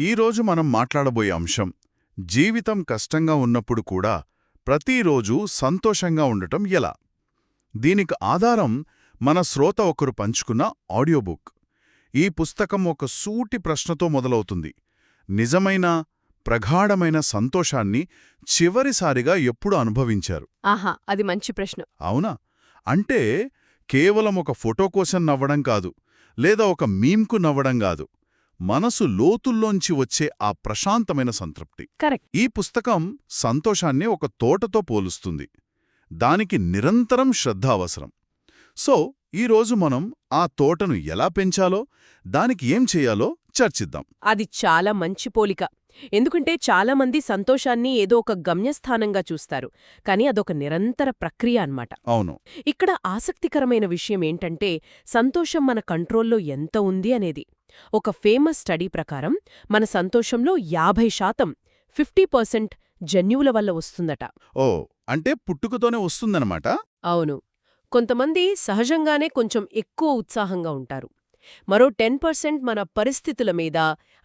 ఈరోజు మనం మాట్లాడబోయే అంశం జీవితం కష్టంగా ఉన్నప్పుడు కూడా ప్రతిరోజూ సంతోషంగా ఉండటం ఎలా? దీనికి ఆధారం మన శ్రోత ఒకరు పంచుకున్న ఆడియో బుక్ ఈ పుస్తకం ఒక సూటి ప్రశ్నతో మొదలవుతుంది. నిజమైన ప్రగాఢమైన సంతోషాన్ని చివరిసారిగా ఎప్పుడు అనుభవించారు. ఆహా అది మంచి ప్రశ్న. అవునా? అంటే కేవలం ఒక ఫోటో కోసం నవ్వడం కాదు లేదా ఒక మీమ్కు నవ్వడం కాదు. మనసు లోతుల్లోంచి వచ్చే ఆ ప్రశాంతమైన సంతృప్తి. కరెక్ట్. ఈ పుస్తకం సంతోషాన్ని ఒక తోటతో పోలుస్తుంది. దానికి నిరంతరం శ్రద్ధ అవసరం. సో ఈరోజు మనం ఆ తోటను ఎలా పెంచాలో దానికి ఏం చేయాలో చర్చిద్దాం. అది చాలా మంచి పోలిక. ఎందుకంటే చాలామంది సంతోషాన్ని ఏదో ఒక గమ్యస్థానంగా చూస్తారు. కానీ అదొక నిరంతర ప్రక్రియ అన్నమాట. అవును. ఇక్కడ ఆసక్తికరమైన విషయం ఏంటంటే సంతోషం మన కంట్రోల్లో ఎంత ఉంది అనేది. ఒక ఫేమస్ స్టడీ ప్రకారం మన సంతోషంలో యాభై శాతం ఫిఫ్టీ పర్సెంట్ జన్యువుల వల్ల వస్తుందట. ఓ అంటే పుట్టుకతోనే వస్తుందన్నమాట? అవును. కొంతమంది సహజంగానే కొంచెం ఎక్కువ ఉత్సాహంగా ఉంటారు. మరో టెన్ పర్సెంట్ మన పరిస్థితుల మీద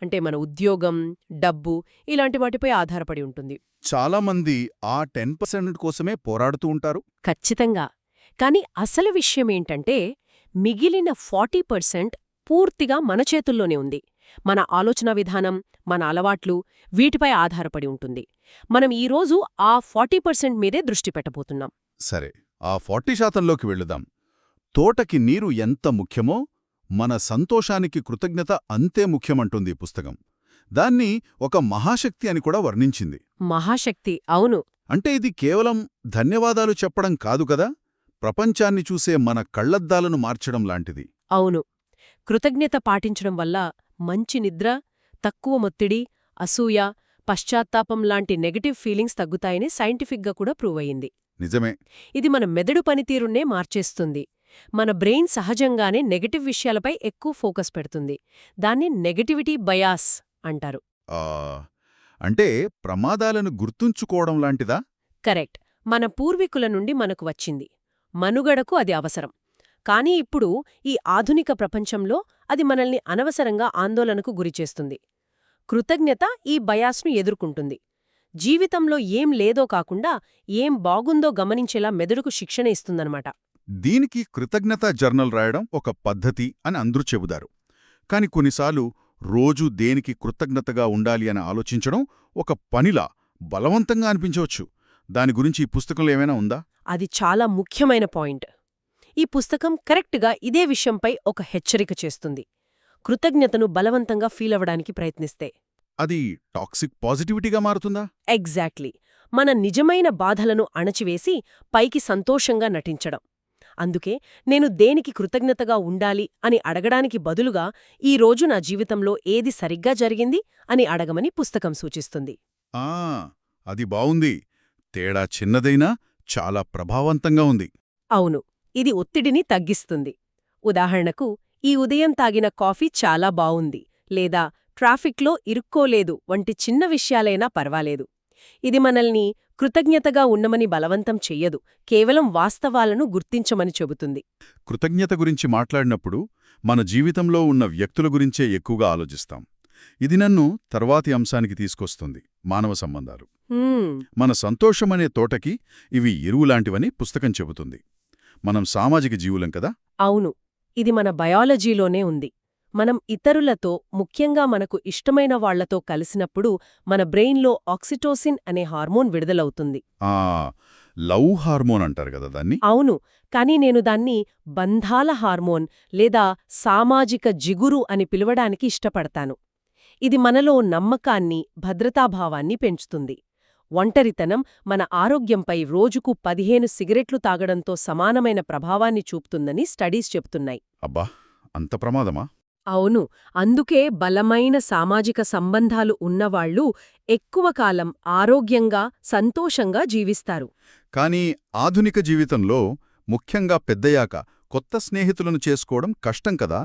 అంటే మన ఉద్యోగం డబ్బు ఇలాంటి వాటిపై ఆధారపడి ఉంటుంది. చాలామంది ఆ టెన్ పర్సెంట్ కోసమే పోరాడుతూ ఉంటారు. ఖచ్చితంగా. కాని అసలు విషయమేంటంటే మిగిలిన ఫార్టీ పర్సెంట్ పూర్తిగా మన చేతుల్లోనే ఉంది. మన ఆలోచన విధానం మన అలవాట్లు వీటిపై ఆధారపడి ఉంటుంది. మనం ఈరోజు ఆ ఫార్టీ పర్సెంట్ మీదే దృష్టి పెట్టబోతున్నాం. సరే ఆ ఫార్టీ శాతంలోకి వెళుదాం. తోటకి నీరు ఎంత ముఖ్యమో మన సంతోషానికి కృతజ్ఞత అంతే ముఖ్యమంటుంది ఈ పుస్తకం. దాన్ని ఒక మహాశక్తి అని కూడా వర్ణించింది. మహాశక్తి అవును. అంటే ఇది కేవలం ధన్యవాదాలు చెప్పడం కాదు కదా? ప్రపంచాన్ని చూసే మన కళ్ళద్దాలను మార్చడం లాంటిది. అవును. కృతజ్ఞత పాటించడం వల్ల మంచి నిద్ర తక్కువ మొత్తిడి అసూయ పశ్చాత్తాపం లాంటి నెగటివ్ ఫీలింగ్స్ తగ్గుతాయని సైంటిఫిక్గా కూడా ప్రూవ్ అయ్యింది. నిజమే. ఇది మన మెదడు పనితీరునే మార్చేస్తుంది. మన బ్రెయిన్ సహజంగానే నెగటివ్ విషయాలపై ఎక్కువ ఫోకస్ పెడుతుంది. దాన్ని నెగటివిటీ బయాస్ అంటారు. అంటే ప్రమాదాలను గుర్తుంచుకోవడం లాంటిదా? కరెక్ట్. మన పూర్వీకుల నుండి మనకు వచ్చింది. మనుగడకు అది అవసరం. కానీ ఇప్పుడు ఈ ఆధునిక ప్రపంచంలో అది మనల్ని అనవసరంగా ఆందోళనకు గురిచేస్తుంది కృతజ్ఞత ఈ బయాస్ను ఎదుర్కొంటుంది. జీవితంలో ఏం లేదో కాకుండా ఏం బాగుందో గమనించేలా మెదడుకు శిక్షణ ఇస్తుందన్నమాట. దీనికి కృతజ్ఞతా జర్నల్ రాయడం ఒక పద్ధతి అని అందరూ చెబుతారు. కాని కొన్నిసార్లు రోజూ దేనికి కృతజ్ఞతగా ఉండాలి అని ఆలోచించడం ఒక పనిలా బలవంతంగా అనిపించవచ్చు. దాని గురించి ఈ పుస్తకంలో ఏమైనా ఉందా? అది చాలా ముఖ్యమైన పాయింట్. ఈ పుస్తకం కరెక్ట్గా ఇదే విషయంపై ఒక హెచ్చరిక చేస్తుంది. కృతజ్ఞతను బలవంతంగా ఫీలవడానికి ప్రయత్నిస్తే. అది టాక్సిక్ పాజిటివిటీగా మారుతుందా? ఎగ్జాక్ట్లీ. మన నిజమైన బాధలను అణచివేసి పైకి సంతోషంగా నటించడం. అందుకే నేను దేనికి కృతజ్ఞతగా ఉండాలి అని అడగడానికి బదులుగా ఈ రోజు నా జీవితంలో ఏది సరిగ్గా జరిగింది అని అడగమని పుస్తకం సూచిస్తుంది. ఆ! అది బావుంది. తేడా చిన్నదైనా చాలా ప్రభావవంతంగా ఉంది. అవును. ఇది ఒత్తిడిని తగ్గిస్తుంది. ఉదాహరణకు ఈ ఉదయం తాగిన కాఫీ చాలా బావుంది లేదా ట్రాఫిక్లో ఇరుక్కోలేదు వంటి చిన్న విషయాలైనా పర్వాలేదు. ఇది మనల్ని కృతజ్ఞతగా ఉన్నమని బలవంతం చెయ్యదు కేవలం వాస్తవాలను గుర్తించమని చెబుతుంది. కృతజ్ఞత గురించి మాట్లాడినప్పుడు మన జీవితంలో ఉన్న వ్యక్తుల గురించే ఎక్కువగా ఆలోచిస్తాం. ఇది నన్ను తర్వాతి అంశానికి తీసుకొస్తుంది మానవ సంబంధాలు. మన సంతోషమనే తోటకి ఇవి ఎరువులాంటివని పుస్తకం చెబుతుంది. మనం సామాజిక జీవులం కదా? అవును. ఇది మన బయాలజీలోనే ఉంది. మనం ఇతరులతో ముఖ్యంగా మనకు ఇష్టమైన వాళ్ళతో కలిసినప్పుడు మన బ్రెయిన్లో ఆక్సిటోసిన్ అనే హార్మోన్ విడుదలవుతుంది. ఆ లవ్ హార్మోన్ అంటారు కదా దాన్ని? అవును. కానీ నేను దాన్ని బంధాల హార్మోన్ లేదా సామాజిక జిగురు అని పిలవడానికి ఇష్టపడతాను. ఇది మనలో నమ్మకాన్ని భద్రతాభావాన్ని పెంచుతుంది. ఒంటరితనం మన ఆరోగ్యంపై రోజుకు పదిహేను సిగరెట్లు తాగడంతో సమానమైన ప్రభావాన్ని చూపుతుందని స్టడీస్ చెప్తున్నాయి. అబ్బా అంత ప్రమాదమా? అవును అందుకే బలమైన సామాజిక సంబంధాలు ఉన్నవాళ్ళు ఎక్కువ కాలం ఆరోగ్యంగా సంతోషంగా జీవిస్తారు. కానీ ఆధునిక జీవితంలో ముఖ్యంగా పెద్దయాక కొత్త స్నేహితులను చేసుకోవడం కష్టం కదా?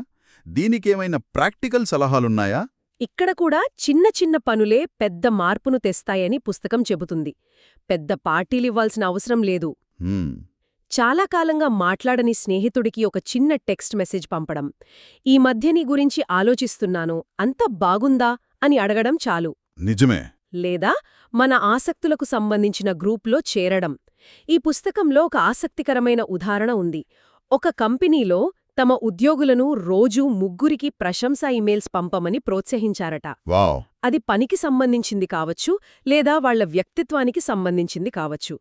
దీనికేమైనా ప్రాక్టికల్ సలహాలున్నాయా? ఇక్కడ కూడా చిన్న చిన్న పనులే పెద్ద మార్పును తెస్తాయని పుస్తకం చెబుతుంది. పెద్ద పార్టీలివ్వాల్సిన అవసరం లేదు. చాలా కాలంగా మాట్లాడని స్నేహితుడికి ఒక చిన్న టెక్స్ట్ మెసేజ్ పంపడం. ఈ మధ్య నీ గురించి ఆలోచిస్తున్నాను. అంత బాగుందా? అని అడగడం చాలు. నిజమే. లేదా మన ఆసక్తులకు సంబంధించిన గ్రూప్లో చేరడం. ఈ పుస్తకంలో ఒక ఆసక్తికరమైన ఉదాహరణ ఉంది. ఒక కంపెనీలో తమ ఉద్యోగులను రోజూ ముగ్గురికి ప్రశంసా ఇమెయిల్స్ పంపమని ప్రోత్సహించారట. వావ్. అది పనికి సంబంధించింది కావచ్చు లేదా వాళ్ళ వ్యక్తిత్వానికి సంబంధించింది కావచ్చు.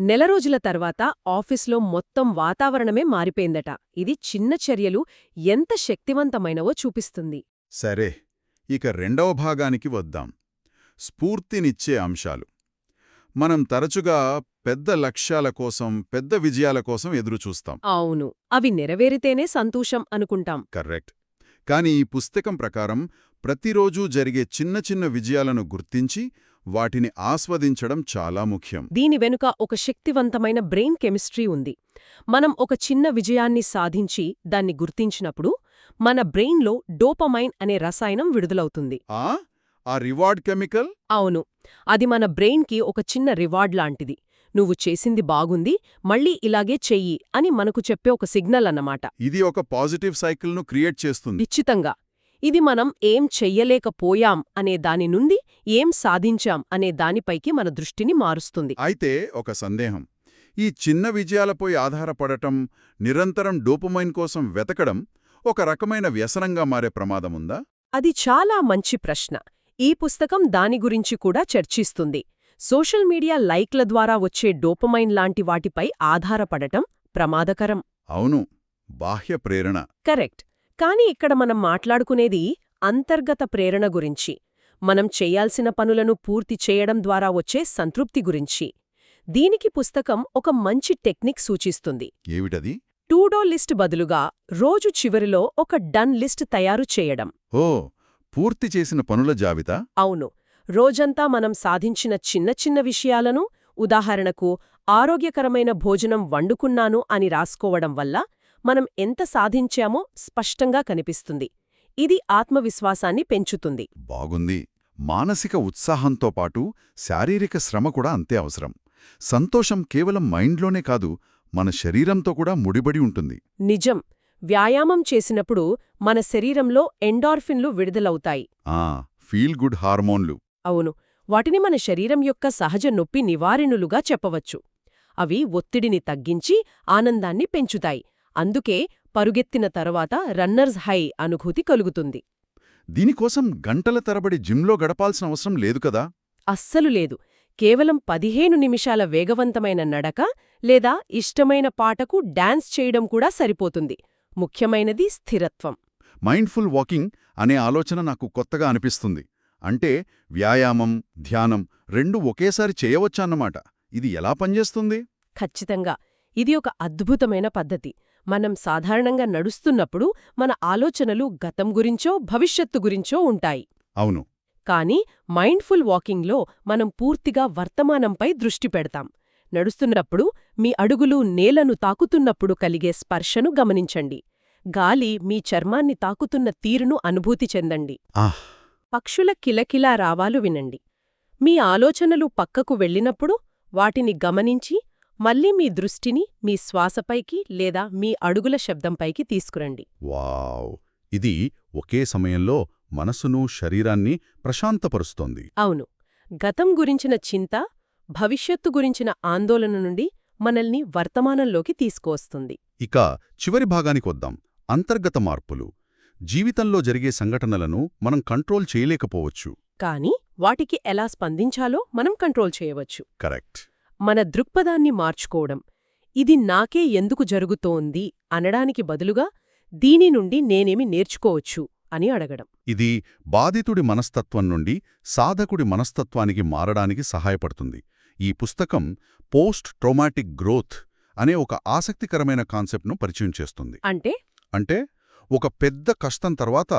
నెల రోజుల తర్వాత ఆఫీస్లో మొత్తం వాతావరణమే మారిపోయిందట. ఇది చిన్న చర్యలు ఎంత శక్తివంతమైనవో చూపిస్తుంది. సరే ఇక రెండవ భాగానికి వద్దాం. స్ఫూర్తినిచ్చే అంశాలు. మనం తరచుగా పెద్ద లక్ష్యాల కోసం పెద్ద విజయాల కోసం ఎదురుచూస్తాం. అవును. అవి నెరవేరితేనే సంతోషం అనుకుంటాం. కరెక్ట్. కానీ ఈ పుస్తకం ప్రకారం ప్రతిరోజూ జరిగే చిన్న చిన్న విజయాలను గుర్తించి వాటిని ఆస్వాదించడం చాలా ముఖ్యం. దీని వెనుక ఒక శక్తివంతమైన బ్రెయిన్ కెమిస్ట్రీ ఉంది. మనం ఒక చిన్న విజయాన్ని సాధించి దాన్ని గుర్తించినప్పుడు మన బ్రెయిన్లో డోపమైన్ అనే రసాయనం విడుదలవుతుంది. ఆ? ఆ రివార్డ్ కెమికల్? అవును. అది మన బ్రెయిన్కి ఒక చిన్న రివార్డ్ లాంటిది. నువ్వు చేసింది బాగుంది మళ్ళీ ఇలాగే చెయ్యి అని మనకు చెప్పే ఒక సిగ్నల్ అన్నమాట. ఇది ఒక పాజిటివ్ సైకిల్ను క్రియేట్ చేస్తుంది. నిశ్చితంగా. ఇది మనం ఏం చెయ్యలేకపోయాం అనే దాని నుండి ఏం సాధించాం అనే దానిపైకి మన దృష్టిని మారుస్తుంది. అయితే ఒక సందేహం. ఈ చిన్న విజయాలపై ఆధారపడటం నిరంతరం డోపమైన్ కోసం వెతకడం ఒక రకమైన వ్యసనంగా మారే ప్రమాదముందా? అది చాలా మంచి ప్రశ్న. ఈ పుస్తకం దాని గురించి కూడా చర్చిస్తుంది. సోషల్ మీడియా లైక్ల ద్వారా వచ్చే డోపమైన్ లాంటి వాటిపై ఆధారపడటం ప్రమాదకరం. అవును బాహ్య ప్రేరణ. కరెక్ట్. కాని ఇక్కడ మనం మాట్లాడుకునేది అంతర్గత ప్రేరణ గురించి. మనం చెయ్యాల్సిన పనులను పూర్తి చేయడం ద్వారా వచ్చే సంతృప్తి గురించి. దీనికి పుస్తకం ఒక మంచి టెక్నిక్ సూచిస్తుంది. ఏమిటది? టూడో లిస్ట్ బదులుగా రోజు చివరిలో ఒక డన్ లిస్ట్ తయారు చేయడం. ఓ పూర్తి చేసిన పనుల జాబితా? అవును. రోజంతా మనం సాధించిన చిన్న చిన్న విషయాలను ఉదాహరణకు ఆరోగ్యకరమైన భోజనం వండుకున్నాను అని రాసుకోవడం వల్ల మనం ఎంత సాధించామో స్పష్టంగా కనిపిస్తుంది. ఇది ఆత్మవిశ్వాసాన్ని పెంచుతుంది. బాగుంది. మానసిక ఉత్సాహంతో పాటు శారీరక శ్రమ కూడా అంతే అవసరం. సంతోషం కేవలం మైండ్లోనే కాదు మన శరీరంతో కూడా ముడిబడి ఉంటుంది. నిజం. వ్యాయామం చేసినప్పుడు మన శరీరంలో ఎండార్ఫిన్లు విడుదలవుతాయి. ఆ ఫీల్ గుడ్ హార్మోన్లు. అవును వాటిని మన శరీరం యొక్క సహజ నొప్పి నివారణులుగా చెప్పవచ్చు. అవి ఒత్తిడిని తగ్గించి ఆనందాన్ని పెంచుతాయి. అందుకే పరుగెత్తిన తరువాత రన్నర్స్ హై అనుభూతి కలుగుతుంది. దీనికోసం గంటల తరబడి జిమ్లో గడపాల్సిన అవసరం లేదు కదా? అస్సలు లేదు. కేవలం పదిహేను నిమిషాల వేగవంతమైన నడక లేదా ఇష్టమైన పాటకు డాన్స్ చేయడం కూడా సరిపోతుంది. ముఖ్యమైనది స్థిరత్వం. మైండ్ఫుల్ వాకింగ్ అనే ఆలోచన నాకు కొత్తగా అనిపిస్తుంది. అంటే వ్యాయామం ధ్యానం రెండు ఒకేసారి చేయవచ్చన్నమాట. ఇది ఎలా పనిచేస్తుంది? ఖచ్చితంగా. ఇది ఒక అద్భుతమైన పద్ధతి. మనం సాధారణంగా నడుస్తున్నప్పుడు మన ఆలోచనలు గతం గురించో భవిష్యత్తు గురించో ఉంటాయి. అవును. కానీ మైండ్ఫుల్ వాకింగ్లో మనం పూర్తిగా వర్తమానంపై దృష్టి పెడతాం. నడుస్తున్నప్పుడు మీ అడుగులు నేలను తాకుతున్నప్పుడు కలిగే స్పర్శను గమనించండి. గాలి మీ చర్మాన్ని తాకుతున్న తీరును అనుభూతి చెందండి. ఆహ్! పక్షుల కిలకిలా రావాలు వినండి. మీ ఆలోచనలు పక్కకు వెళ్ళినప్పుడు వాటిని గమనించి మళ్ళీ మీ దృష్టిని మీ శ్వాసపైకి లేదా మీ అడుగుల శబ్దంపైకి తీసుకురండి. వావ్! ఇది ఒకే సమయంలో మనసును శరీరాన్ని ప్రశాంతపరుస్తోంది. అవును. గతం గురించిన చింత భవిష్యత్తు గురించిన ఆందోళన నుండి మనల్ని వర్తమానంలోకి తీసుకువస్తుంది. ఇక చివరి భాగానికొద్దాం. అంతర్గత మార్పులు. జీవితంలో జరిగే సంఘటనలను మనం కంట్రోల్ చేయలేకపోవచ్చు. కాని వాటికి ఎలా స్పందించాలో మనం కంట్రోల్ చేయవచ్చు. కరెక్ట్. మన దృక్పథాన్ని మార్చుకోవడం ఇది నాకే ఎందుకు జరుగుతోంది అనడానికి బదులుగా దీని నుండి నేనేమి నేర్చుకోవచ్చు అని అడగడం. ఇది బాధితుడి మనస్తత్వం నుండి సాధకుడి మనస్తత్వానికి మారడానికి సహాయపడుతుంది. ఈ పుస్తకం పోస్ట్ ట్రోమాటిక్ గ్రోత్ అనే ఒక ఆసక్తికరమైన కాన్సెప్ట్ను పరిచయం చేస్తుంది. అంటే? అంటే ఒక పెద్ద కష్టం తర్వాత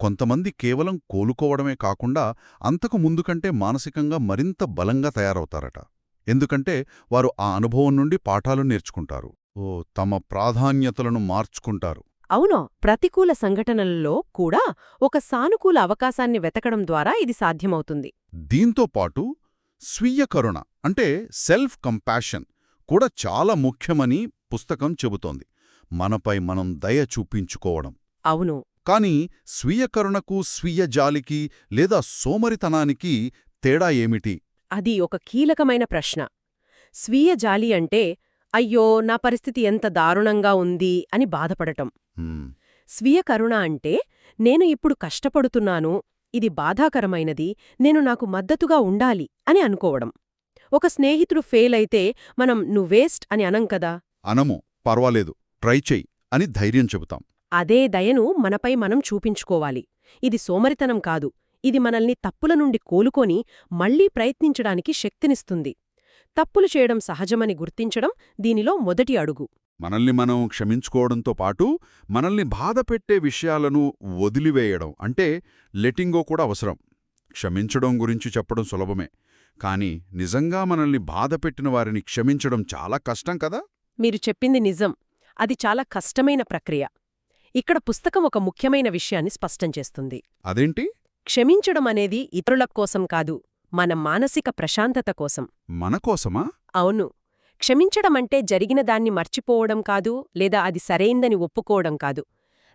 కొంతమంది కేవలం కోలుకోవడమే కాకుండా అంతకు ముందు కంటే మానసికంగా మరింత బలంగా తయారవుతారట. ఎందుకంటే వారు ఆ అనుభవం నుండి పాఠాలు నేర్చుకుంటారు. ఓ తమ ప్రాధాన్యతలను మార్చుకుంటారు. అవునో. ప్రతికూల సంఘటనలలో కూడా ఒక సానుకూల అవకాశాన్ని వెతకడం ద్వారా ఇది సాధ్యమవుతుంది. దీంతో పాటు స్వీయ కరుణ అంటే సెల్ఫ్ కంపాషన్ కూడా చాలా ముఖ్యమని పుస్తకం చెబుతోంది. మనపై మనం దయ చూపించుకోవడం. అవును. కాని స్వీయ కరుణకు స్వీయ జాలికి లేదా సోమరితనానికి తేడా ఏమిటి? అది ఒక కీలకమైన ప్రశ్న. స్వీయ జాలి అంటే అయ్యో నా పరిస్థితి ఎంత దారుణంగా ఉంది అని బాధపడటం. స్వీయ కరుణ అంటే నేను ఇప్పుడు కష్టపడుతున్నాను ఇది బాధాకరమైనది నేను నాకు మద్దతుగా ఉండాలి అని అనుకోవడం. ఒక స్నేహితుడు ఫెయిల్ అయితే మనం నువ్వేస్ట్ అని అనం కదా? అనము పర్వాలేదు. ట్రై చెయ్యి అని ధైర్యం చెబుతాం. అదే దయను మనపై మనం చూపించుకోవాలి. ఇది సోమరితనం కాదు. ఇది మనల్ని తప్పుల నుండి కోలుకొని మళ్ళీ ప్రయత్నించడానికి శక్తినిస్తుంది. తప్పులు చేయడం సహజమని గుర్తించడం దీనిలో మొదటి అడుగు. మనల్ని మనం క్షమించుకోవడంతో పాటు మనల్ని బాధపెట్టే విషయాలను వదిలివేయడం అంటే లెటింగో కూడా అవసరం. క్షమించడం గురించి చెప్పడం సులభమే. కానీ నిజంగా మనల్ని బాధపెట్టిన వారిని క్షమించడం చాలా కష్టం కదా? మీరు చెప్పింది నిజం. అది చాలా కష్టమైన ప్రక్రియ. ఇక్కడ పుస్తకం ఒక ముఖ్యమైన విషయాన్ని స్పష్టం చేస్తుంది. అదేంటి? క్షమించడం అనేది ఇతరుల కోసం కాదు మన మానసిక ప్రశాంతత కోసం. మన కోసమా? అవును. క్షమించడమంటే జరిగిన దాన్ని మర్చిపోవడం కాదు లేదా అది సరైందని ఒప్పుకోవడం కాదు.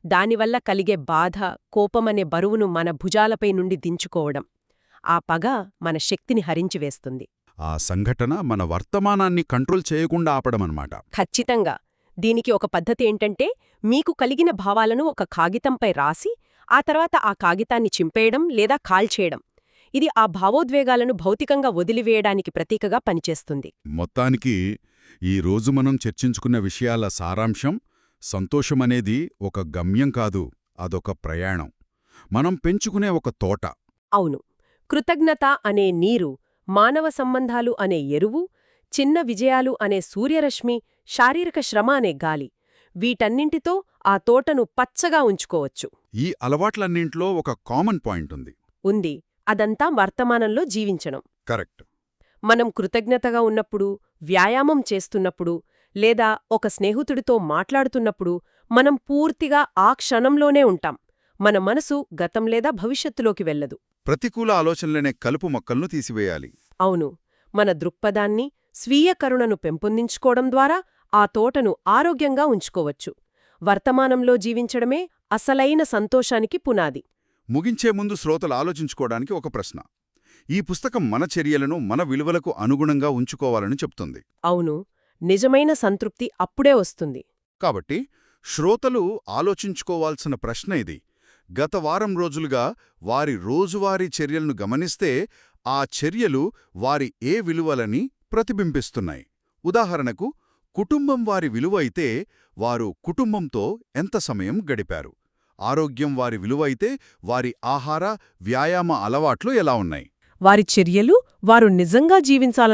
దానివల్ల కలిగే బాధ కోపమనే బరువును మన భుజాలపై నుండి దించుకోవడం. ఆ పగ మన శక్తిని హరించివేస్తుంది ఆ సంఘటన మన వర్తమానాన్ని కంట్రోల్ చేయకుండా ఆపడమన్నమాట. ఖచ్చితంగా. దీనికి ఒక పద్ధతి ఏంటంటే మీకు కలిగిన భావాలను ఒక కాగితంపై రాసి ఆ తర్వాత ఆ కాగితాన్ని చింపేయడం లేదా కాల్చేయడం. ఇది ఆ భావోద్వేగాలను భౌతికంగా వదిలివేయడానికి ప్రతీకగా పనిచేస్తుంది. మొత్తానికి ఈ రోజు మనం చర్చించుకున్న విషయాల సారాంశం సంతోషమనేది ఒక గమ్యం కాదు అదొక ప్రయాణం. మనం పెంచుకునే ఒక తోట. అవును. కృతజ్ఞత అనే నీరు మానవ సంబంధాలు అనే ఎరువు చిన్న విజయాలు అనే సూర్యరశ్మి శారీరక శ్రమ అనే గాలి. వీటన్నింటితో ఆ తోటను పచ్చగా ఉంచుకోవచ్చు. ఈ అలవాట్లన్నింట్లో ఒక కామన్ పాయింట్ ఉంది. ఉంది. అదంతా వర్తమానంలో జీవించడం. కరెక్ట్. మనం కృతజ్ఞతగా ఉన్నప్పుడు వ్యాయామం చేస్తున్నప్పుడు లేదా ఒక స్నేహితుడితో మాట్లాడుతున్నప్పుడు మనం పూర్తిగా ఆ క్షణంలోనే ఉంటాం. మన మనసు గతం లేదా భవిష్యత్తులోకి వెళ్ళదు. ప్రతికూల ఆలోచనలనే కలుపు మొక్కలను తీసివేయాలి. అవును. మన దృక్పథాన్ని స్వీయ కరుణను పెంపొందించుకోవడం ద్వారా ఆ తోటను ఆరోగ్యంగా ఉంచుకోవచ్చు. వర్తమానంలో జీవించడమే అసలైన సంతోషానికి పునాది. ముగించే ముందు శ్రోతలు ఆలోచించుకోవడానికి ఒక ప్రశ్న. ఈ పుస్తకం మన చర్యలను మన విలువలకు అనుగుణంగా ఉంచుకోవాలని చెప్తుంది. అవును. నిజమైన సంతృప్తి అప్పుడే వస్తుంది. కాబట్టి శ్రోతలు ఆలోచించుకోవాల్సిన ప్రశ్న ఇది. గత వారం రోజులుగా వారి రోజువారీ చర్యలను గమనిస్తే ఆ చర్యలు వారి ఏ విలువలని ప్రతిబింబిస్తున్నాయి. ఉదాహరణకు కుటుంబం వారి విలువ అయితే వారు కుటుంబంతో ఎంత సమయం గడిపారు? ఆరోగ్యం వారి విలువైతే వారి ఆహార వ్యాయామ అలవాట్లు ఎలా ఉన్నాయి? వారి చర్యలు వారు నిజంగా జీవించాల